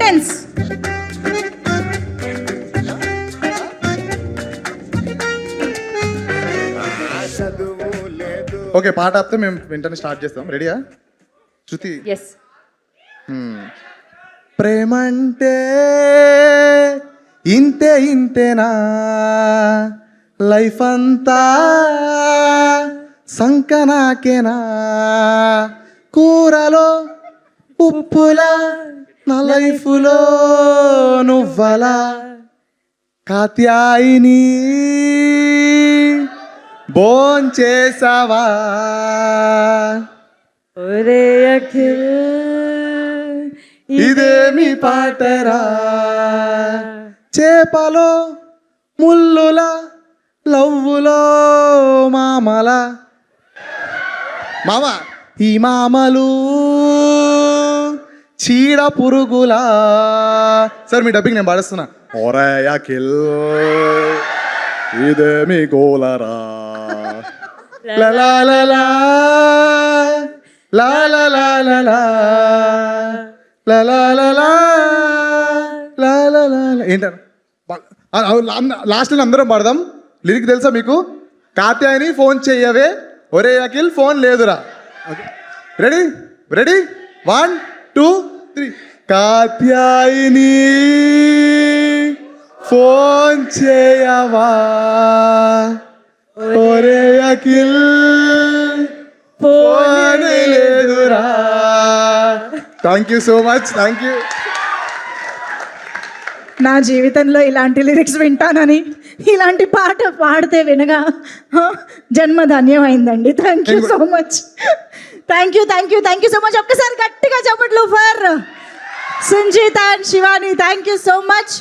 Sentence okay పాట ఆపితే మేము వెంటనే స్టార్ట్ చేస్తాం. రెడీయా శృతి. ఎస్ ప్రేమంటే ఇంతే ఇంతేనా? లైఫ్ అంతా సంకనాకేనా? కూరలో ఉప్పులా నా లైఫ్లో నువ్వలా కాత్యాయిని భోంచేసావా ఒరే అఖిల్ ఇదేమి పాటరా? చేపలో ముల్లుల లవ్వులో మామల. మామ? ఈ మామలు చీడ పురుగులా సార్ మీ డబ్బింగ్ నేను పాడేస్తున్నా ఒరయ కిల్ ఇదే మీ గోలరా ఏంటన్నా లాస్ట్ అందరం పాడదాం లిరిక్ తెలుసా మీకు కాత్యాయని ఫోన్ చెయ్యవే ఒరే అఖిల్ ఫోన్ లేదురా ready ready one two three Katyayani phone చేయవా? ఒరే అఖిల్ ఫోన్ లేదురా. Thank you so much thank you నా జీవితంలో ఇలాంటి లిరిక్స్ వింటానని ఇలాంటి పాట పాడితే వినగా జన్మ ధన్యమైందండి. Thank you so much thank you thank you thank you so much ఒక్కసారి గట్టిగా చెప్పట్లు for Sanjeetha and Shivani thank you so much